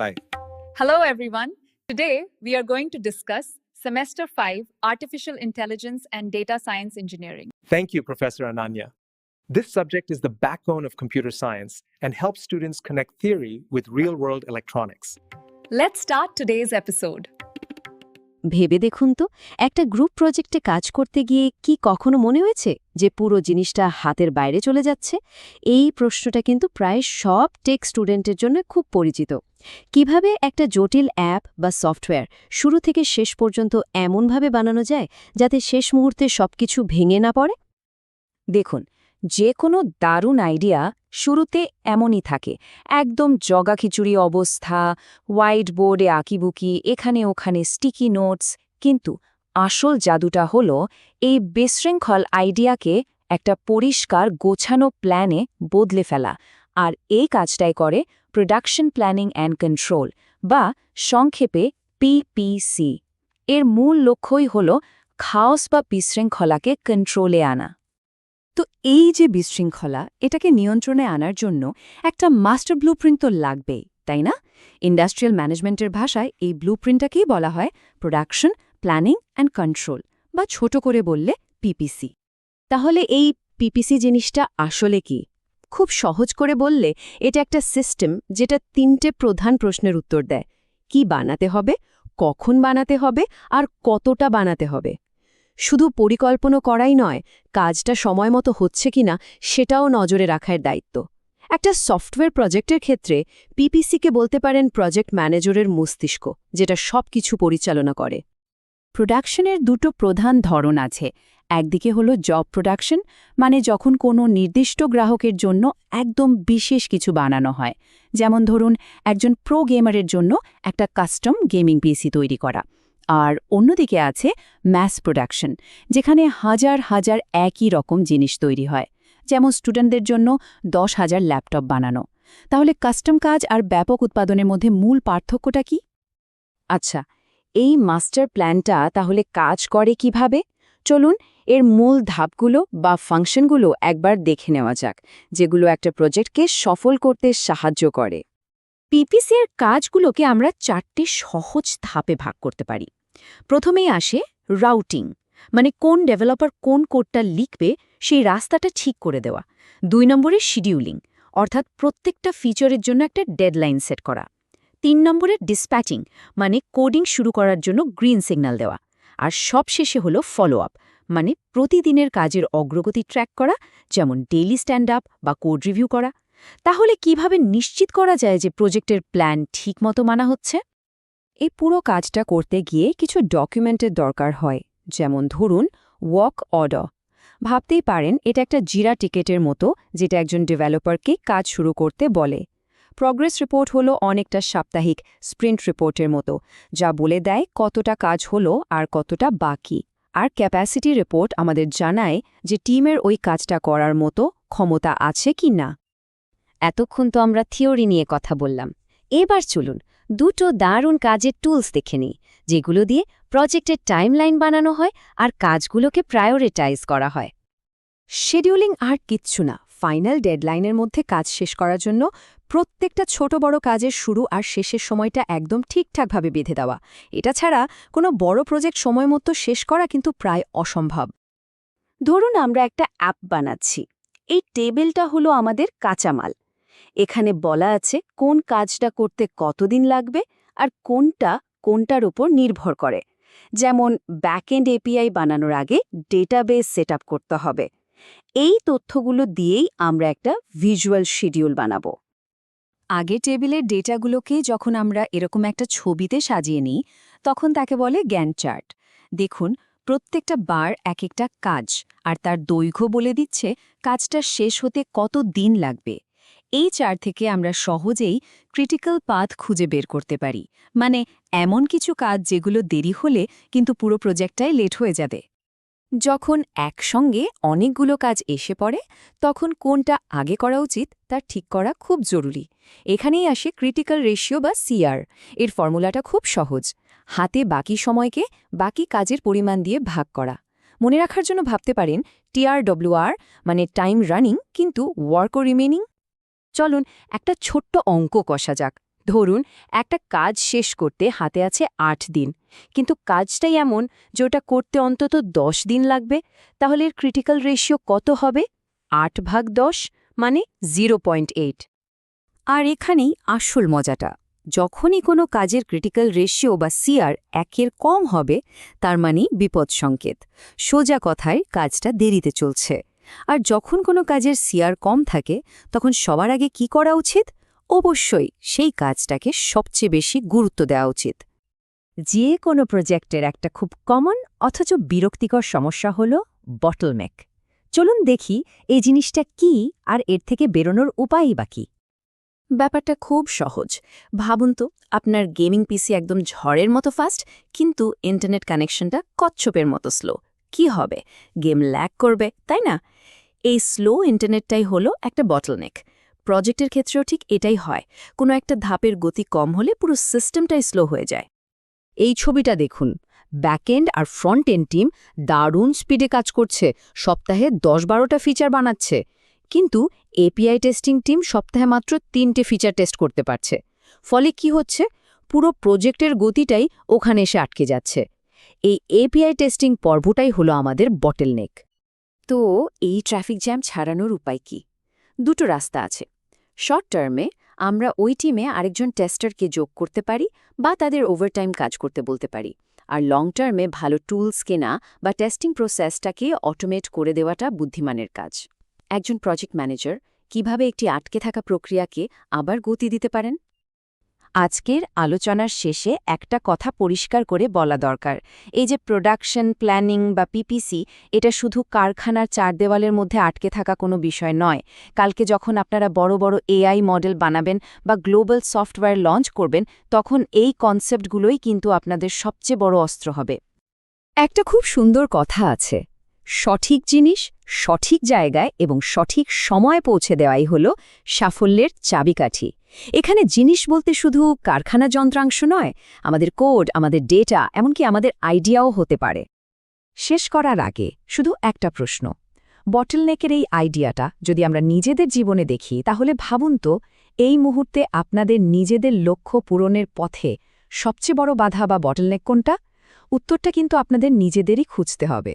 Bye. Hello, everyone. Today, we are going to discuss Semester 5 Artificial Intelligence and Data Science Engineering. Thank you, Professor Ananya. This subject is the backbone of computer science and helps students connect theory with real world electronics. Let's start today's episode. ভেবে দেখুন তো, একটা group প্রজেক্টে কাজ করতে গিয়ে কি কখনো মনে হয়েছে যে পুরো জিনিসটা হাতের বাইরে চলে যাচ্ছে? এই প্রশ্নটা কিন্তু প্রায় সব টেক স্টুডেন্টের জন্য খুব পরিচিত। কীভাবে একটা জটিল অ্যাপ বা সফটওয়্যার শুরু থেকে শেষ পর্যন্ত এমনভাবে বানানো যায় যাতে শেষ মুহূর্তে সবকিছু ভেঙে না পড়ে? দেখুন যে কোনো দারুণ আইডিয়া শুরুতে এমনই থাকে। একদম জগাখিচুড়ি অবস্থা হোয়াইট বোর্ডে আঁকিবুকি, এখানে ওখানে স্টিকি নোটস কিন্তু আসল জাদুটা হল এই বিশৃঙ্খল আইডিয়াকে একটা পরিষ্কার গোছানো প্ল্যানে বদলে ফেলা। আর এই কাজটাই করে প্রোডাকশন প্ল্যানিং অ্যান্ড কন্ট্রোল বা সংক্ষেপে পিপিসি এর মূল লক্ষ্যই হল খাওস বা বিশৃঙ্খলাকে কন্ট্রোলে আনা। তো এই যে বিশৃঙ্খলা, এটাকে নিয়ন্ত্রণে আনার জন্য একটা মাস্টার ব্লুপ্রিন্ট তো লাগবেই, তাই না? ইন্ডাস্ট্রিয়াল ম্যানেজমেন্টের ভাষায় এই ব্লুপ্রিন্টটাকেই বলা হয় প্রোডাকশন, প্ল্যানিং অ্যান্ড কন্ট্রোল, বা ছোট করে বললে পিপিসি। তাহলে এই পিপিসি জিনিসটা আসলে কি? খুব সহজ করে বললে এটা একটা সিস্টেম যেটা তিনটে প্রধান প্রশ্নের উত্তর দেয়। কি বানাতে হবে, কখন বানাতে হবে, আর কতটা বানাতে হবে। শুধু পরিকল্পনা করাই নয়, কাজটা সময় মতো হচ্ছে কিনা সেটাও নজরে রাখার দায়িত্ব। একটা সফটওয়্যার প্রজেক্টের ক্ষেত্রে পিপিসিকে বলতে পারেন প্রজেক্ট ম্যানেজারের মস্তিষ্ক, যেটা সব কিছু পরিচালনা করে। প্রোডাকশনের দুটো প্রধান ধরন আছে। একদিকে হলো জব প্রোডাকশন মানে যখন কোনো নির্দিষ্ট গ্রাহকের জন্য একদম বিশেষ কিছু বানানো হয়। যেমন ধরুন, একজন প্রো গেমারের জন্য একটা কাস্টম গেমিং পিসি তৈরি করা। আর অন্যদিকে আছে ম্যাস প্রোডাকশন যেখানে হাজার হাজার একই রকম জিনিস তৈরি হয়। যেমন স্টুডেন্টদের জন্য দশ হাজার ল্যাপটপ বানানো। তাহলে কাস্টম কাজ আর ব্যাপক উৎপাদনের মধ্যে মূল পার্থক্যটা কি? আচ্ছা এই মাস্টার প্ল্যানটা তাহলে কাজ করে কীভাবে? চলুন এর মূল ধাপগুলো বা ফাংশনগুলো একবার দেখে নেওয়া যাক, যেগুলো একটা প্রজেক্টকে সফল করতে সাহায্য করে। পিপিসি এর কাজগুলোকে আমরা চারটে সহজ ধাপে ভাগ করতে পারি। প্রথমেই আসে রাউটিং মানে কোন ডেভেলপার কোন কোডটা লিখবে সেই রাস্তাটা ঠিক করে দেওয়া। দুই নম্বরে শিডিউলিং অর্থাৎ প্রত্যেকটা ফিচারের জন্য একটা ডেডলাইন সেট করা। তিন নম্বরে ডিসপ্যাচিং মানে কোডিং শুরু করার জন্য গ্রিন সিগন্যাল দেওয়া। আর সবশেষে হলো ফলো আপ মানে প্রতিদিনের কাজের অগ্রগতি ট্র্যাক করা, যেমন ডেইলি স্ট্যান্ড আপ বা কোড রিভিউ করা। তাহলে কীভাবে নিশ্চিত করা যায় যে প্রজেক্টের প্ল্যান ঠিকমতো মানা হচ্ছে? এই পুরো কাজটা করতে গিয়ে কিছু ডকুমেন্টের দরকার হয়, যেমন ধরুন ওয়াক অর্ডার ভাবতেই পারেন, এটা একটা জিরা টিকেটের মতো, যেটা একজন ডেভেলপারকে কাজ শুরু করতে বলে। প্রগ্রেস রিপোর্ট হলো অনেকটা সাপ্তাহিক স্প্রিন্ট রিপোর্টের মতো, যা বলে দেয় কতটা কাজ হলো আর কতটা বাকি। আর ক্যাপাসিটি রিপোর্ট আমাদের জানায় যে টিমের ওই কাজটা করার মতো ক্ষমতা আছে কি না। এতক্ষণ তো আমরা থিওরি নিয়ে কথা বললাম। এবার চলুন দুটো দারুণ কাজের টুলস দেখে নিই, যেগুলো দিয়ে প্রজেক্টের টাইমলাইন বানানো হয় আর কাজগুলোকে প্রায়োরিটাইজ করা হয়। শেডিউলিং আর কিচ্ছু না, ফাইনাল ডেডলাইনের মধ্যে কাজ শেষ করার জন্য প্রত্যেকটা ছোট বড় কাজের শুরু আর শেষের সময়টা একদম ঠিকঠাকভাবে বেঁধে দেওয়া। এটা ছাড়া কোনো বড় প্রজেক্ট সময় মতো শেষ করা কিন্তু প্রায় অসম্ভব। ধরুন আমরা একটা অ্যাপ বানাচ্ছি, এই টেবিলটা হলো আমাদের কাঁচামাল। এখানে বলা আছে কোন কাজটা করতে কতদিন লাগবে আর কোনটা কোনটার উপর নির্ভর করে। যেমন ব্যাকএন্ড এপিআই বানানোর আগে ডেটাবেস সেট করতে হবে। এই তথ্যগুলো দিয়েই আমরা একটা ভিজুয়াল শিডিউল বানাবো। আগে টেবিলের ডেটাগুলোকে যখন আমরা এরকম একটা ছবিতে সাজিয়ে নিই, তখন তাকে বলে জ্ঞান চার্ট দেখুন, প্রত্যেকটা বার এক একটা কাজ আর তার দৈর্ঘ্য বলে দিচ্ছে কাজটা শেষ হতে কত দিন লাগবে। এই চার থেকে আমরা সহজেই ক্রিটিক্যাল পাথ খুঁজে বের করতে পারি। মানে এমন কিছু কাজ যেগুলো দেরি হলে কিন্তু পুরো প্রজেক্টটাই লেট হয়ে যাবে। যখন একসঙ্গে অনেকগুলো কাজ এসে পড়ে, তখন কোনটা আগে করা উচিত তার ঠিক করা খুব জরুরি। এখানেই আসে ক্রিটিক্যাল রেশিও বা সিআর এর ফর্মুলাটা খুব সহজ। হাতে বাকি সময়কে বাকি কাজের পরিমাণ দিয়ে ভাগ করা। মনে রাখার জন্য ভাবতে পারেন টিআরডব্লিউআর মানে টাইম রানিং কিন্তু ওয়ার্কও রিমেনিং চলুন একটা ছোট্ট অঙ্ক কষা যাক। ধরুন, একটা কাজ শেষ করতে হাতে আছে আট দিন। কিন্তু কাজটাই এমন যে ওটা করতে অন্তত দশ দিন লাগবে। তাহলে এর ক্রিটিক্যাল রেশিও কত হবে? আট ভাগ দশ মানে জিরো পয়েন্ট এইট আর এখানেই আসল মজাটা। যখনই কোনো কাজের ক্রিটিক্যাল রেশিও বা সিআর একের কম হবে, তার মানে বিপদ সংকেত। সোজা কথায় কাজটা দেরিতে চলছে। আর যখন কোনো কাজের সিআর কম থাকে, তখন সবার আগে কি করা উচিত? অবশ্যই সেই কাজটাকে সবচেয়ে বেশি গুরুত্ব দেওয়া উচিত। যে কোনো প্রজেক্টের একটা খুব কমন অথচ বিরক্তিকর সমস্যা হল বটলনেক চলুন দেখি এই জিনিসটা কি আর এর থেকে বেরোনোর উপায়ই বা কী। ব্যাপারটা খুব সহজ। ভাবুন তো, আপনার গেমিং পিসি একদম ঝড়ের মতো ফাস্ট, কিন্তু ইন্টারনেট কানেকশনটা কচ্ছপের মতো স্লো। কি হবে? গেম ল্যাক করবে, তাই না? এই স্লো ইন্টারনেটটাই হলো একটা বটলনেক প্রজেক্টের ক্ষেত্রেও ঠিক এটাই হয়, কোনো একটা ধাপের গতি কম হলে পুরো সিস্টেমটাই স্লো হয়ে যায়। এই ছবিটা দেখুন ব্যাকএন্ড আর ফ্রন্ট এন্ড টিম দারুণ স্পিডে কাজ করছে, সপ্তাহে দশ বারোটা ফিচার বানাচ্ছে। কিন্তু এপিআই টেস্টিং টিম সপ্তাহে মাত্র তিনটে ফিচার টেস্ট করতে পারছে। ফলে কি হচ্ছে? পুরো প্রজেক্টের গতিটাই ওখানে এসে আটকে যাচ্ছে। এই এপিআই টেস্টিং পর্বটাই হলো আমাদের বটেলনেক তো এই ট্রাফিক জ্যাম ছাড়ানোর উপায় কি? দুটো রাস্তা আছে। শর্ট টার্মে আমরা ওই টিমে আরেকজন টেস্টারকে যোগ করতে পারি বা তাদের ওভারটাইম কাজ করতে বলতে পারি। আর লং টার্মে ভালো টুলস কেনা বা টেস্টিং প্রসেসটাকে অটোমেট করে দেওয়াটা বুদ্ধিমানের কাজ। একজন প্রজেক্ট ম্যানেজার কীভাবে একটি আটকে থাকা প্রক্রিয়াকে আবার গতি দিতে পারেন? আজকের আলোচনার শেষে একটা কথা পরিষ্কার করে বলা দরকার। এই যে প্রোডাকশন প্ল্যানিং বা পিপিসি এটা শুধু কারখানার চার দেওয়ালের মধ্যে আটকে থাকা কোনো বিষয় নয়। কালকে যখন আপনারা বড় বড় এআই মডেল বানাবেন বা গ্লোবাল সফটওয়্যার লঞ্চ করবেন, তখন এই কনসেপ্টগুলোই কিন্তু আপনাদের সবচেয়ে বড় অস্ত্র হবে। একটা খুব সুন্দর কথা আছে। সঠিক জিনিস, সঠিক জায়গায় এবং সঠিক সময়ে পৌঁছে দেওয়াই হল সাফল্যের চাবিকাঠি। এখানে জিনিস বলতে শুধু কারখানা যন্ত্রাংশ নয়, আমাদের কোড, আমাদের ডেটা, এমনকি আমাদের আইডিয়াও হতে পারে। শেষ করার আগে শুধু একটা প্রশ্ন। বটলনেকের এই আইডিয়াটা যদি আমরা নিজেদের জীবনে দেখি, তাহলে ভাবুন তো, এই মুহূর্তে আপনাদের নিজেদের লক্ষ্য পূরণের পথে সবচেয়ে বড় বাধা বা বটলনেক কোনটা? উত্তরটা কিন্তু আপনাদের নিজেদেরই খুঁজতে হবে।